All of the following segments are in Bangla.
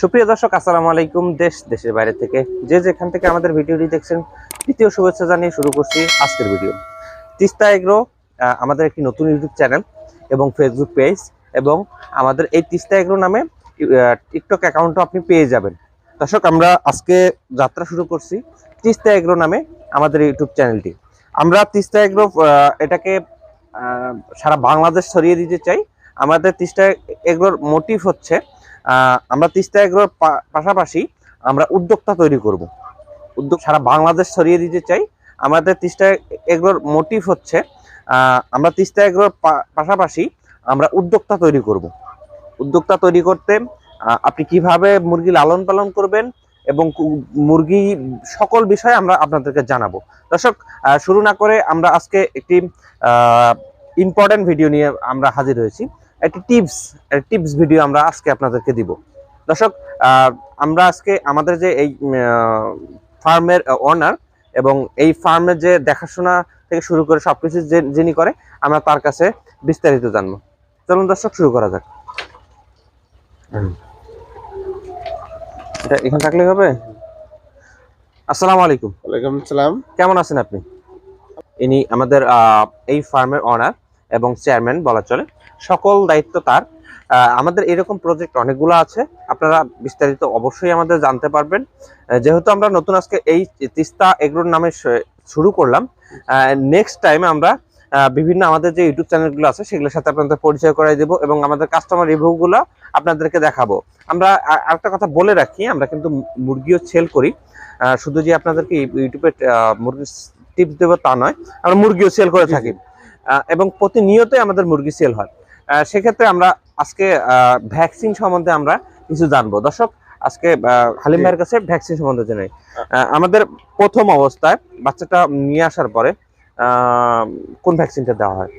সুপ্রিয় দর্শক, আসসালামু আলাইকুম। দেশ, দেশের বাইরে থেকে যে যেখান থেকে আমাদের ভিডিওটি দেখছেন তৃতীয় শুভেচ্ছা জানিয়ে শুরু করছি আজকের ভিডিও। তিস্তা এগ্রো আমাদের একটি নতুন ইউটিউব চ্যানেল এবং ফেসবুক পেজ এবং আমাদের এই তিস্তা এগ্রো নামে টিকটক অ্যাকাউন্টও আপনি পেয়ে যাবেন। দর্শক, আমরা আজকে যাত্রা শুরু করছি তিস্তা এগ্রো নামে আমাদের ইউটিউব চ্যানেলটি। আমরা তিস্তা এগ্রো এটাকে সারা বাংলাদেশ ছড়িয়ে দিতে চাই। আমাদের তিস্তা এগ্রোর মোটিভ হচ্ছে আমরা তিস্তা এগ্রোর পাশাপাশি আমরা উদ্যোক্তা তৈরি করব। উদ্যোগ সারা বাংলাদেশ ছড়িয়ে দিতে চাই। আমাদের তিস্তা এগ্রোর মোটিভ হচ্ছে আমরা তিস্তা এগ্রোর পাশাপাশি আমরা উদ্যোক্তা তৈরি করব। উদ্যোক্তা তৈরি করতে আপনি কীভাবে মুরগি লালন পালন করবেন এবং মুরগি সকল বিষয়ে আমরা আপনাদেরকে জানাব। দর্শক শুরু না করে আমরা আজকে একটি ইম্পর্টেন্ট ভিডিও নিয়ে আমরা হাজির হয়েছি। একটি টিপস টিপস ভিডিও আমরা আজকে আপনাদেরকে দিব। দর্শক আমরা আজকে আমাদের যে এই ফার্মের ওনার এবং এই ফার্মের যে দেখাশোনা থেকে শুরু করে সবকিছু যে- যিনি করে আমরা তার কাছে বিস্তারিত জানব। চলুন দর্শক শুরু করা যাক। এটা এখানে থাকলেই হবে? আসসালামু আলাইকুম। ওয়ালাইকুম আসসালাম কেমন আছেন আপনি? ইনি আমাদের আহ, এই ফার্মের অনার এবং চেয়ারম্যান বলা চলে। সকল দায়িত্ব তার। আমাদের এরকম প্রজেক্ট অনেকগুলো আছে। আপনারা বিস্তারিত অবশ্যই আমাদের জানতে পারবেন। যেহেতু আমরা নতুন আজকে এই তিস্তা এগ্রোর নামে শুরু করলাম নেক্সট টাইমে আমরা বিভিন্ন আমাদের যে ইউটিউব চ্যানেলগুলো আছে সেগুলোর সাথে আপনাদের পরিচয় করাই দেবো এবং আমাদের কাস্টমার রিভিউগুলো আপনাদেরকে দেখাবো। আমরা আরেকটা কথা বলে রাখি আমরা কিন্তু মুরগিও সেল করি। শুধু যে আপনাদেরকে ইউটিউবে মুরগির টিপস দেবো তা নয় আমরা মুরগিও সেল করে থাকি। এবং প্রতিনিয়তই আমাদের মুরগি সেল হয়। সেক্ষেত্রে আমরা আজকে ভ্যাকসিন সম্বন্ধে আমরা কিছু জানব। দর্শক আজকে হালিম ভাইয়ের কাছে ভ্যাকসিন সম্বন্ধে আহ, আমাদের প্রথম অবস্থায় বাচ্চাটা নিয়ে আসার পরে কোন ভ্যাকসিনটা দেওয়া হয়?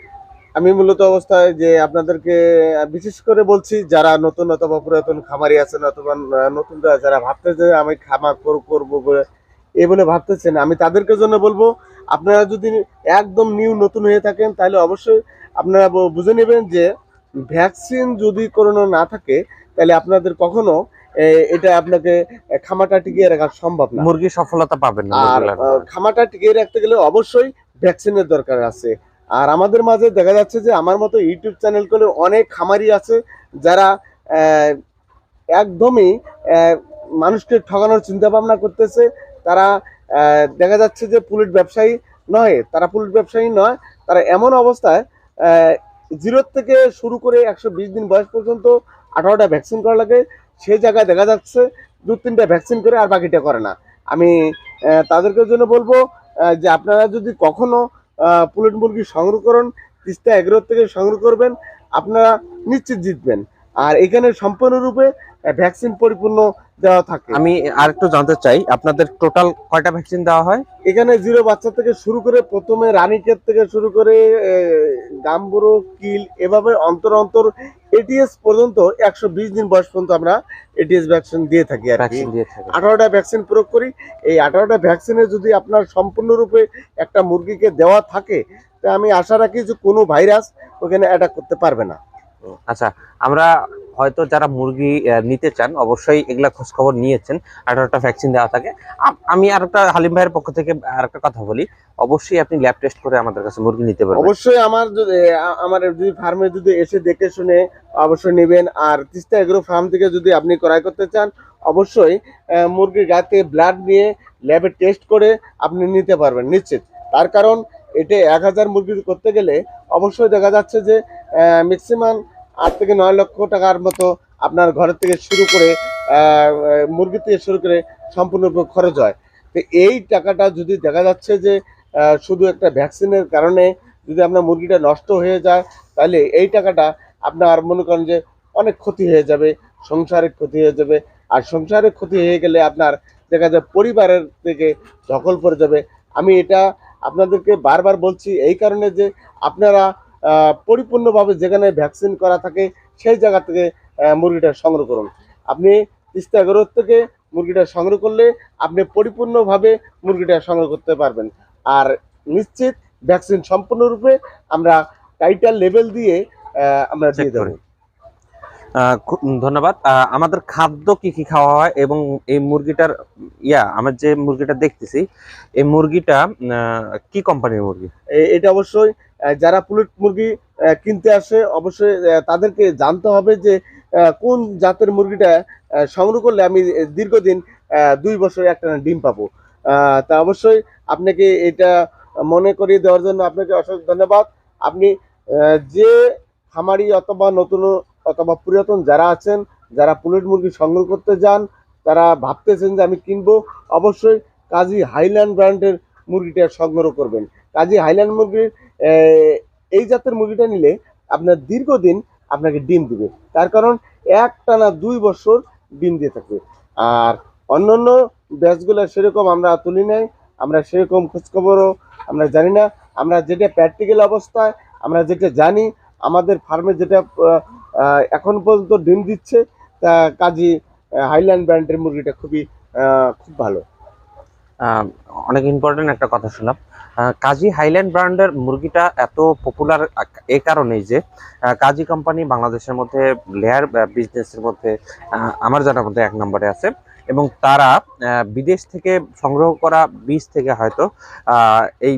আমি মূলত অবস্থায় যে আপনাদেরকে বিশেষ করে বলছি যারা নতুন অথবা পুরাতন খামারি আছেন অথবা নতুন যারা- ভাবতেছে যে আমি খামার কর- করব বলে এই বলে ভাবতেছেন আমি তাদেরকে জন্য বলব আপনারা যদি একদম নিউ নতুন হয়ে থাকেন তাহলে অবশ্যই আপনারা বুঝে নেবেন যে ভ্যাকসিন যদি কোনো না থাকে তাহলে আপনাদের কখনো এটা আপনাকে খামারটা টিকিয়ে রাখা সম্ভব না। মুরগি সফলতা পাবেন না আর খামারটা টিকিয়ে রাখতে গেলে অবশ্যই ভ্যাকসিনের দরকার আছে। আর আমাদের মাঝে দেখা যাচ্ছে যে আমার মতো ইউটিউব চ্যানেল করে অনেক খামারি আছে যারা একদমই মানুষকে ঠকানোর চিন্তা ভাবনা করতেছে। তারা দেখা যাচ্ছে যে পুলিট ব্যবসায়ী নয় তারা পুলিট ব্যবসায়ী নয় তারা এমন অবস্থায় জিরো থেকে শুরু করে একশো বিশ দিন বয়স পর্যন্ত আঠারোটা ভ্যাকসিন করা লাগে। সে জায়গায় দেখা যাচ্ছে দু তিনটা ভ্যাকসিন করে আর বাকিটা করে না। আমি তাদেরকে জন্য বলব যে আপনারা যদি কখনো পুলেট মুরগি সংগ্রহ করেন, তিস্তা এগারোর থেকে সংগ্রহ করবেন, আপনারা নিশ্চিত জিতবেন। আর এখানে সম্পূর্ণরূপে ভ্যাকসিন পরিপূর্ণ দেওয়া থাকে। আমি আর একটু জানতে চাই আপনাদের টোটাল কয়টা ভ্যাকসিন দেওয়া হয়? এখানে জিরো বাচ্চা থেকে শুরু করে প্রথমে রানীক্ষেত থেকে শুরু করে গাম্বুরো কিল এভাবে অন্তর অন্তর এটিএস পর্যন্ত একশো বিশ দিন বয়স পর্যন্ত আমরা এটিএস ভ্যাকসিন দিয়ে থাকি আর কি। আঠারোটা ভ্যাকসিন প্রয়োগ করি। এই আঠারোটা ভ্যাকসিনে যদি আপনার সম্পূর্ণরূপে একটা মুরগিকে দেওয়া থাকে তা আমি আশা রাখি যে কোনো ভাইরাস ওখানে অ্যাটাক করতে পারবে না। আচ্ছা আমরা হয়তো যারা মুরগি নিতে চান, অবশ্যই এগুলা খোঁজ খবর নিয়েছেন, আঠারোটা ভ্যাকসিন দেওয়া থাকে। আমি আর একটা হালিম ভাইয়ের পক্ষ থেকে আর একটা কথা বলি। অবশ্যই আপনি ল্যাব টেস্ট করে আমাদের কাছে মুরগি নিতে পারবেন। অবশ্যই আমার যদি আমার যদি ফার্মে যদি এসে দেখে শুনে অবশ্যই নেবেন। আর তিস্তা এগ্রো ফার্ম থেকে যদি আপনি ক্রয় করতে চান, অবশ্যই মুরগির গাতে ব্লাড নিয়ে ল্যাবে টেস্ট করে আপনি নিতে পারবেন, নিশ্চিত। তার কারণ এটা এক হাজার মুরগি করতে গেলে অবশ্যই দেখা যাচ্ছে যে ম্যাক্সিমাম আট থেকে নয় লক্ষ টাকার মতো আপনার ঘরের থেকে শুরু করে মুরগি থেকে শুরু করে সম্পূর্ণ খরচ হয়। তো এই টাকাটা যদি দেখা যাচ্ছে যে শুধু একটা ভ্যাকসিনের কারণে যদি আপনার মুরগিটা নষ্ট হয়ে যায়, তাহলে এই টাকাটা আপনার মনে করেন যে অনেক ক্ষতি হয়ে যাবে, সংসারের ক্ষতি হয়ে যাবে। আর সংসারের ক্ষতি হয়ে গেলে আপনার দেখা যায় পরিবারের থেকে দখল পড়ে যাবে। আমি এটা আপনাদেরকে বারবার বলছি, এই কারণে যে আপনারা পরিপূর্ণভাবে যেখানে ভ্যাকসিন করা থাকে সেই জায়গা থেকে মুরগিটা সংগ্রহ করুন। আপনি তিস্তা এগারো থেকে মুরগিটা সংগ্রহ করলে আপনি পরিপূর্ণভাবে মুরগিটা সংগ্রহ করতে পারবেন। আর নিশ্চিত ভ্যাকসিন সম্পূর্ণরূপে আমরা টাইটাল লেভেল দিয়ে আমরা দিয়ে দেবো। ধন্যবাদ। আমাদের খাদ্য কি কি খাওয়া হয় এবং এই মুরগিটার, ইয়া, আমার যে মুরগিটা দেখতেছি, এই মুরগিটা কি কোম্পানির মুরগি? এটা অবশ্যই যারা পুলেট মুরগি কিনতে আসে, অবশ্যই তাদেরকে জানতে হবে যে কোন জাতের মুরগিটা সংগ্রহ করলে আমি দীর্ঘদিন দুই বছর একটা ডিম পাবো। তা অবশ্যই আপনাকে এটা মনে করিয়ে দেওয়ার জন্য আপনাকে অসংখ্য ধন্যবাদ। আপনি যে খামারি অথবা নতুন অথবা পুরাতন যারা আছেন, যারা পুলেট মুরগি সংগ্রহ করতে যান, তারা ভাবতেছেন যে আমি কিনবো। অবশ্যই কাজী হাইল্যান্ড ব্র্যান্ডের মুরগিটা সংগ্রহ করবেন। কাজী হাইল্যান্ড মুরগির এই জাতের মুরগিটা নিলে আপনার দীর্ঘদিন আপনাকে ডিম দিবে। তার কারণ এক টানা দুই বছর ডিম দিয়ে থাকবে আর অন্যান্য ব্যাচগুলো সেরকম আমরা তুলি নাই। আমরা সেরকম খোঁজখবরও আমরা জানি না। আমরা যেটা প্র্যাকটিক্যাল অবস্থায় আমরা যেটা জানি, আমাদের ফার্মে যেটা এখন পর্যন্ত ডিম দিচ্ছে। তা কাজী হাইল্যান্ড ব্র্যান্ডের মুরগিটা খুবই খুব ভালো। অনেক ইম্পর্টেন্ট একটা কথা শুনলাম। কাজী হাইল্যান্ড ব্র্যান্ডের মুরগিটা এত পপুলার এ কারণেই যে কাজী কোম্পানি বাংলাদেশের মধ্যে লেয়ার বিজনেসের মধ্যে আমার জানার মধ্যে এক নম্বরে আছে। এবং তারা বিদেশ থেকে সংগ্রহ করা বীজ থেকে হয়তো এই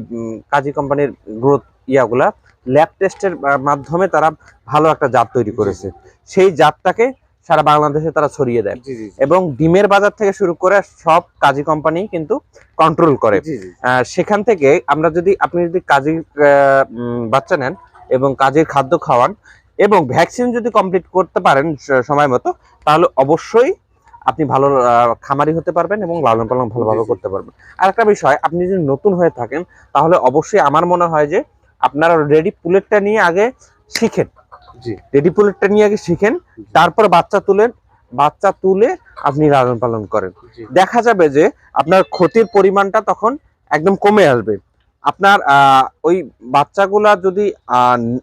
কাজী কোম্পানির গ্রোথ ইয়াগুলা ল্যাব টেস্টের মাধ্যমে তারা ভালো একটা জাত তৈরি করেছে। সেই জাতটাকে সারা বাংলাদেশে তারা ছড়িয়ে দেয়। এবং ডিমের বাজার থেকে শুরু করে সব কাজী কোম্পানি কিন্তু কন্ট্রোল করে। সেখান থেকে আমরা যদি আপনি যদি কাজীর বাচ্চা নেন এবং কাজের খাদ্য খাওয়ান এবং ভ্যাকসিন যদি কমপ্লিট করতে পারেন সময় মতো তাহলে অবশ্যই আপনি ভালো খামারি হতে পারবেন এবং লালন পালন ভালোভাবে। করতে পারবেন। আর একটা বিষয় আপনি যদি নতুন হয়ে থাকেন তাহলে অবশ্যই আমার মনে হয় যে আপনারা রেডি পুলেটটা নিয়ে আগে শিখেন। রেডি পুলেটটা নিয়ে আগে শিখেন তারপর বাচ্চা তুলেন বাচ্চা তুলে আপনি লালন পালন করেন। দেখা যাবে যে আপনার ক্ষতির পরিমাণটা তখন একদম কমে আসবে। আপনার আহ, ওই বাচ্চাগুলা যদি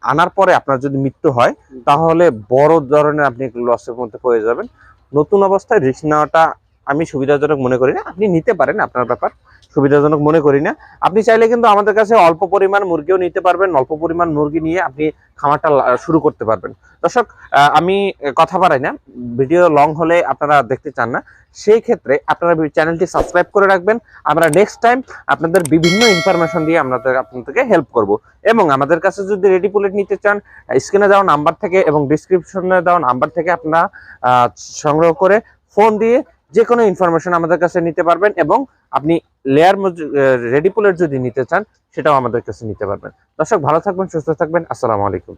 আনার পরে আপনার যদি মৃত্যু হয় তাহলে বড় ধরনের আপনি লসের মধ্যে পড়ে যাবেন। নতুন অবস্থায় রিস্ক নেওয়াটা আমি সুবিধাজনক মনে করি না। আপনি নিতে পারেন আপনার ব্যাপার। সুবিধাজনক মনে করি না। আপনি চাইলে কিন্তু আমাদের কাছে অল্প পরিমাণ মুরগিও নিতে পারবেন, অল্প পরিমাণ মুরগি নিয়ে আপনি খামারটা শুরু করতে পারবেন। দর্শক আমি কথা বাড়াই না, ভিডিও লং হলে আপনারা দেখতে চান না। সেই ক্ষেত্রে আপনারা চ্যানেলটি সাবস্ক্রাইব করে রাখবেন। আমরা নেক্সট টাইম আপনাদের বিভিন্ন ইনফরমেশন দিয়ে আপনাদের আপনাদেরকে হেল্প করব। এবং আমাদের কাছে যদি রেডি পুলেট নিতে চান স্ক্রিনে দেওয়া নাম্বার থেকে এবং ডিসক্রিপশনে দেওয়া নাম্বার থেকে আপনারা সংগ্রহ করে ফোন দিয়ে যে কোনো ইনফরমেশন আমাদের কাছে নিতে পারবেন এবং আপনি লেয়ার রেডি পুলেট যদি নিতে চান, সেটাও আমাদের কাছে নিতে পারবেন। দর্শক, ভালো থাকবেন, সুস্থ থাকবেন। আসসালামু আলাইকুম।